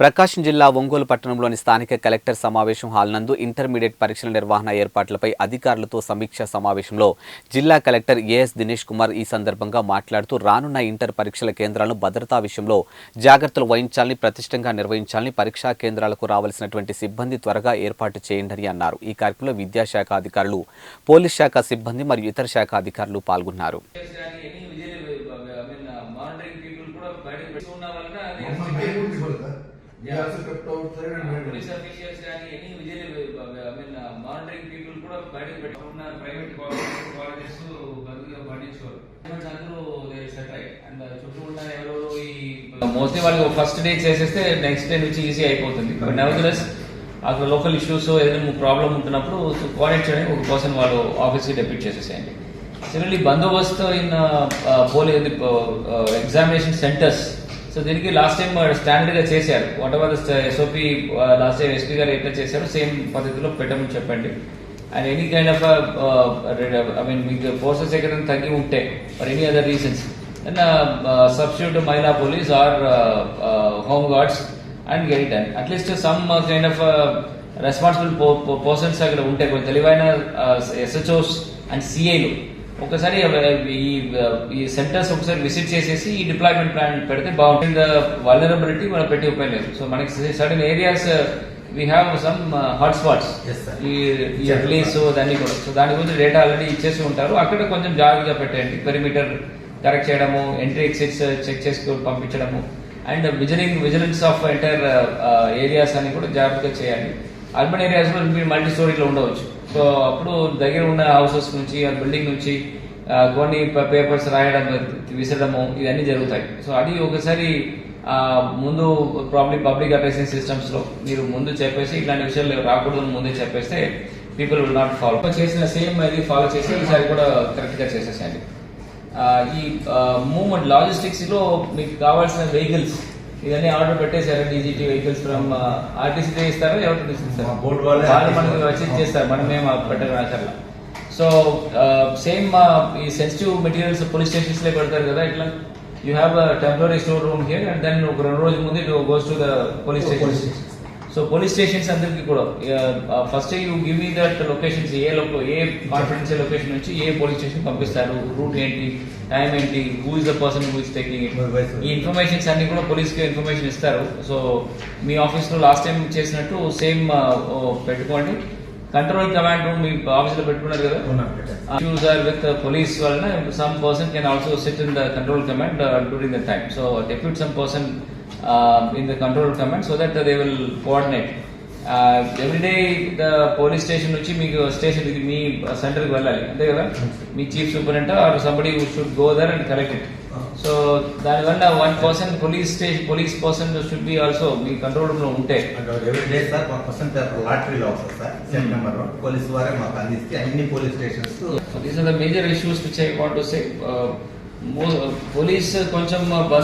ప్రకాశం జిల్లా ఒంగోలు పట్టణంలోని స్థానిక కలెక్టర్ సమావేశం హాల్ నందు ఇంటర్మీడియట్ పరీక్షల నిర్వహణ ఏర్పాట్లపై అధికారులతో సమీక్ష సమావేశంలో జిల్లా కలెక్టర్ ఏఎస్ దినేష్ కుమార్ ఈ సందర్భంగా మాట్లాడుతూ రానున్న ఇంటర్ పరీక్షల కేంద్రాలను భద్రతా విషయంలో జాగ్రత్తలు వహించాలని ప్రతిష్టంగా నిర్వహించాలని పరీక్షా కేంద్రాలకు రావాల్సినటువంటి సిబ్బంది త్వరగా ఏర్పాటు చేయండి అన్నారు ఈ కార్యక్రమంలో విద్యాశాఖ అధికారులు పోలీస్ శాఖ సిబ్బంది మరియు ఇతర శాఖ అధికారులు పాల్గొన్నారు కూడా they also kept outside and made బయట ప్రైవేట్ కాలేజెస్ బదులుగా అందరూ అండ్ చుట్టూ ఉన్న ఎవరెవరు ఈ మోస్ట్లీ వాళ్ళు ఫస్ట్ డే చేసేస్తే నెక్స్ట్ డే నుంచి ఈజీ అయిపోతుంది. బట్ నెవర్దలెస్ అక్కడ లోకల్ ఇష్యూస్ ఏదైనా ప్రాబ్లం ఉంటున్నప్పుడు కోఆర్డినేట్ చేయడానికి ఒక పర్సన్ వాళ్ళు ఆఫీస్కి డెప్యూట్ చేసేసేయండి. సిమిలర్లీ బందోబస్తు ఇన్ పోలీ ఎగ్జామినేషన్ సెంటర్స్ సో దీనికి లాస్ట్ టైం స్టాండర్డ్గా చేశారు. Whatever SOP last time SP గారు ఎట్లా చేశారో సేమ్ పద్ధతిలో పెట్టమని చెప్పండి. And any kind of I mean మీకు ఫోర్సెస్ ఎక్కడైనా తగ్గి ఉంటే for any other reasons then substitute మహిళా police or home guards and get and at least some kind of responsible persons అక్కడ ఉంటే కొంచెం తెలివైన ఎస్హెచ్ఓస్ అండ్ సిఐలు ఒకసారి ఈ ఈ సెంటర్స్ ఒకసారి విజిట్ చేసేసి ఈ డిప్లాయ్మెంట్ ప్లాన్ పెడితే బాగుంటుంది. వల్నరబిలిటీ మనం పెట్టి ఉపయోగం లేదు. సో మనకి certain areas we have some hot spots. ఈ ఈ రిలీజ్ దాన్ని కూడా. సో దాని గురించి డేటా ఆల్రెడీ ఇచ్చేసి ఉంటారు. అక్కడ కొంచెం జాగ్రత్తగా పెట్టండి పెరిమీటర్ కరెక్ట్ చేయడము ఎంట్రీ ఎగ్జిట్స్ చెక్ చేసుకొని పంపించడము. And vigiling vigilance of entire areas అని కూడా జాగ్రత్తగా చేయాలి అర్బన్ ఏరియాస్లో మీరు మల్టీ స్టోరీలో ఉండవచ్చు. సో అప్పుడు దగ్గర ఉన్న హౌసెస్ నుంచి ఆ బిల్డింగ్ నుంచి కొన్ని పేపర్స్ రాయడం విసరడము ఇవన్నీ జరుగుతాయి. సో అది ఒకసారి ముందు ప్రాబ్లీ పబ్లిక్ అడ్రసింగ్ సిస్టమ్స్లో మీరు ముందు చెప్పేసి ఇట్లాంటి విషయాలు రాకూడదు ముందే చెప్పేస్తే పీపుల్ విల్ నాట్ ఫాలో చేసిన సేమ్ అది ఫాలో చేసి ఈసారి కూడా కరెక్ట్గా చేసేసేయండి. ఈ మూవ్మెంట్ లాజిస్టిక్స్లో మీకు కావాల్సిన వెహికల్స్ ఇవన్నీ ఆర్డర్ పెట్టేశారు డీజీటీ వెహికల్స్ ఫ్రమ్ ఆర్టీసీ ఇస్తారా ఎవరు board వాళ్ళే వాళ్ళు మనకి వచ్చి చేస్తారు. మనం మేము పెట్టడం అక్కర్లా సో సేమ్ ఈ సెన్సిటివ్ మెటీరియల్స్ పోలీస్ స్టేషన్స్లో పెడతారు కదా ఇట్లా. You have temporary store room here and then ఒక రెండు రోజుల ముందు it goes to the police station so police stations అందరికి కూడా first you give me that locations a loca a confidential location నుంచి ఏ పోలీస్ స్టేషన్ పంపిస్తారు route ఏంటి time ఏంటి who is the person who is taking it ఈ informations అన్ని కూడా పోలీస్కి ఇన్ఫర్మేషన్ ఇస్తారు. సో మీ ఆఫీస్లో లాస్ట్ టైం చేసినట్టు సేమ్ పెట్టుకోండి. కంట్రోల్ కమాండ్ రూమ్ మీ ఆఫీస్లో పెట్టుకున్నారు కదా? are with the police వలన can also sit in the control command uh, during the time. So depute some person uh, in the control command so that they will coordinate. Uh, every day the police station నుంచి మీకు station మీ సెంటర్కి వెళ్ళాలి. అంతే కదా? మీ chief superintendent or somebody should go there and collect it so దానివల్ల one person police station police person should be also me control రూమ్లో ఉంటే. Every day sir question paper లాటరీలో వస్తుంది సార్ సెప్టెంబర్ పోలీస్ వారే మాకు అందిస్తే అన్ని police stations these are the major issues which I want to say police కొంచెం బందోబస్తు